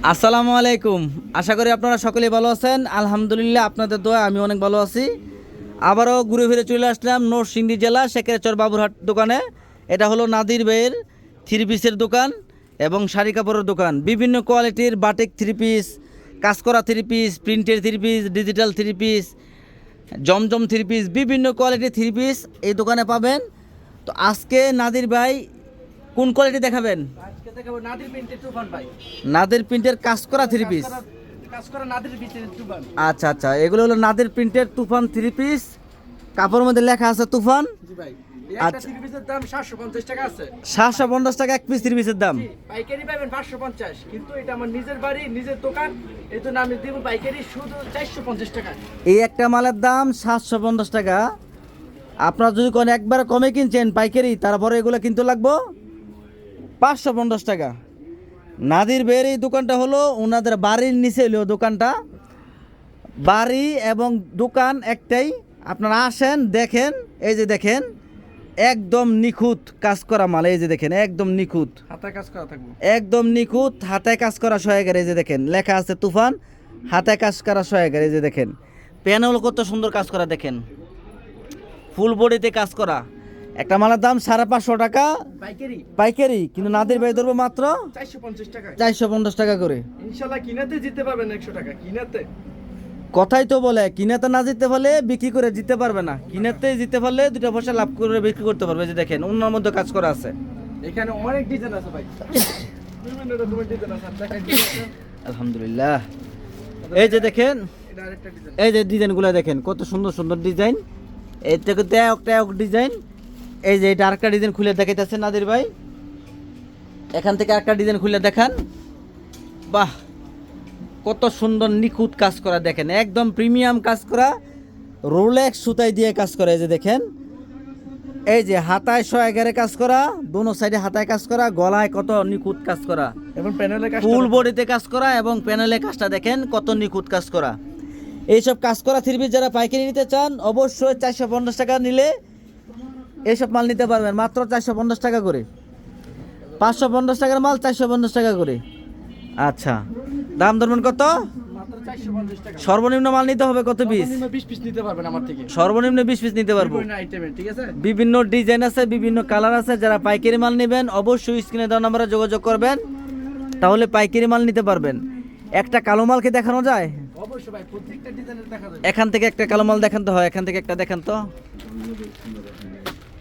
আসসালামু আলাইকুম। আশা করি আপনারা সকলেই ভালো আছেন। আলহামদুলিল্লাহ আপনাদের দোয়া, আমি অনেক ভালো আছি। আবারও ঘুরে ফিরে চলে আসলাম নরসিংদী জেলা শেখেরচর বাবুরহাট দোকানে। এটা হলো নাদির বেয়ের থ্রি পিসের দোকান এবং শাড়ি কাপড়ের দোকান। বিভিন্ন কোয়ালিটির বাটিক থ্রি পিস কাজ করা থ্রি পিস প্রিন্টের three piece digital three piece জমজম থ্রি পিস বিভিন্ন কোয়ালিটির থ্রি পিস এই দোকানে পাবেন। তো আজকে নাদির ভাই কোন কোয়ালিটি দেখাবেন? নাদির প্রিন্টের কাজ করা থ্রি পিস আচ্ছা আচ্ছা এগুলো হলো নাদের প্রিন্টের তুফান থ্রি পিস কাপড়ের মধ্যে লেখা আছে তুফান। আচ্ছা। টাকা আছে। সাতশো পঞ্চাশ টাকা এক পিস থ্রি পিসের দাম। পাইকারি পাবেন পাঁচশো পঞ্চাশ। কিন্তু এটা আমার নিজের বাড়ি নিজের দোকান। এই জন্য আমি দিব পাইকারি শুধু চারশো পঞ্চাশ টাকা। এই একটা মালের দাম সাতশো পঞ্চাশ টাকা। আপনারা যদি কোন একবার কমে কিনছেন পাইকারি তারপরে এগুলো কিন্তু লাগবো। পাঁচশো পঞ্চাশ টাকা। নাদির বের এই দোকানটা হলো ওনাদের বাড়ির নিচে হলো দোকানটা। বাড়ি এবং দোকান একটাই। আপনারা আসেন দেখেন এই যে দেখেন একদম নিখুঁত কাজ করা মাল এই যে দেখেন একদম নিখুঁত। হাতায় কাজ করা থাকব? একদম নিখুঁত হাতে কাজ করা সহায়কার এই যে দেখেন লেখা আছে তুফান হাতে কাজ করা সহায়কার এই যে দেখেন। প্যানেল কত সুন্দর কাজ করা দেখেন। ফুল বডিতে কাজ করা। একটা মালের দাম সাড়ে পাঁচশো টাকা। পাইকারি। পাইকারি কিন্তু নাদের বাই ধরবো মাত্র চারশো পঞ্চাশ টাকা। করে। ইনশাল্লাহ কিনাতে জিতে পারবেন একশো টাকা কিনাতে। কথাই তো বলে কিনাতে না জিততে পারলে বিক্রি করে জিততে পারবে না। কিনাতে জিততে পারলে দুটো পয়সা লাভ করে বিক্রি করতে পারবে যে দেখেন অন্যর মধ্যে কাজ করা আছে। এখানে অনেক ডিজাইন আছে ভাই। বিভিন্ন রকমের ডিজাইন আছে। আলহামদুলিল্লাহ। এই যে দেখেন এই যে ডিজাইনগুলো দেখেন কত সুন্দর সুন্দর ডিজাইন। এই থেকে একটা এক ডিজাইন। এই যে এটা আরেকটা ডিজাইন খুলে দেখাইতেছে নাদির ভাই। এখান থেকে আরেকটা ডিজাইন খুলে দেখান। বাহ কত সুন্দর নিখুঁত কাজ করা দেখেন। একদম প্রিমিয়াম কাজ করা রোলেক্স সুতাই দিয়ে কাজ করা এই যে দেখেন। এই যে হাতায় শো এগারে কাজ করা দোনো সাইডে হাতায় কাজ করা গলায় কত নিখুঁত কাজ করা। এবং প্যানেলে কাজ ফুল বডিতে কাজ করা এবং প্যানেলে কাজটা দেখেন কত নিখুঁত কাজ করা। এইসব কাজ করা থ্রি যারা পাইকারি নিতে চান অবশ্যই চারশো পঞ্চাশ টাকা নিলে এইসব মাল নিতে পারবেন। মাত্র চারশো পঞ্চাশ টাকা করে। পাঁচশো পঞ্চাশ টাকার মাল চারশো পঞ্চাশ টাকা করে। আচ্ছা। দাম ধরবেন কত? সর্বনিম্ন মাল নিতে হবে কত পিস সর্বনিম্ন বিশ পিস নিতে পারব। বিভিন্ন ডিজাইন আছে? বিভিন্ন কালার আছে যারা পাইকারি মাল নেবেন অবশ্যই স্ক্রিনে দেওয়া নাম্বারে যোগাযোগ করবেন। তাহলে পাইকারি মাল নিতে পারবেন। একটা কালো মালকে দেখানো যায়। এখান থেকে একটা কালো মাল দেখান তো হয় এখান থেকে একটা দেখান তো।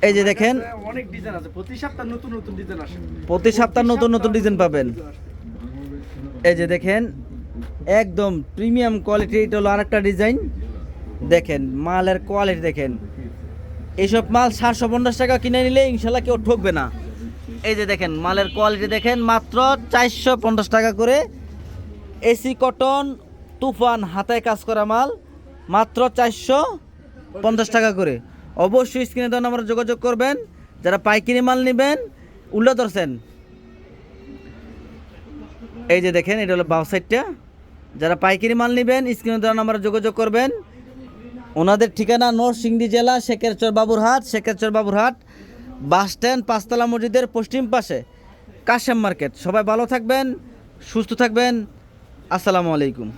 এই যে দেখেন। অনেক ডিজাইন আছে। প্রতি সপ্তাহ নতুন নতুন ডিজাইন আসে। প্রতি সপ্তাহ নতুন নতুন ডিজাইন পাবেন। এই যে দেখেন একদম প্রিমিয়াম কোয়ালিটি এটা হলো আরেকটা ডিজাইন দেখেন মালের কোয়ালিটি দেখেন। এইসব মাল সাতশো পঞ্চাশ টাকা কিনে নিলে ইনশাল্লাহ কেউ ঠকবে না। এই যে দেখেন মালের কোয়ালিটি দেখেন মাত্র চারশো পঞ্চাশ টাকা করে। এসি কটন তুফান হাতায় কাজ করা মাল মাত্র চারশো পঞ্চাশ টাকা করে। অবশ্যই স্ক্রিনে দেওয়া নাম্বারে যোগাযোগ করবেন। যারা পাইকারি মাল নেবেন উল্লে ধরছেন। এই যে দেখেন, এটা হলো বাউ সাইডটা। যারা পাইকারি মাল নেবেন, স্ক্রিনে দেওয়া নাম্বারে যোগাযোগ করবেন। ওনাদের ঠিকানা নরসিংদী জেলা, শেখেরচর বাবুরহাট শেখেরচর বাবুরহাট, বাস স্ট্যান্ড, পাঁচতলা মসজিদের পশ্চিম পাশে, কাশেম মার্কেট। সবাই ভালো থাকবেন, সুস্থ থাকবেন। আসসালামু আলাইকুম।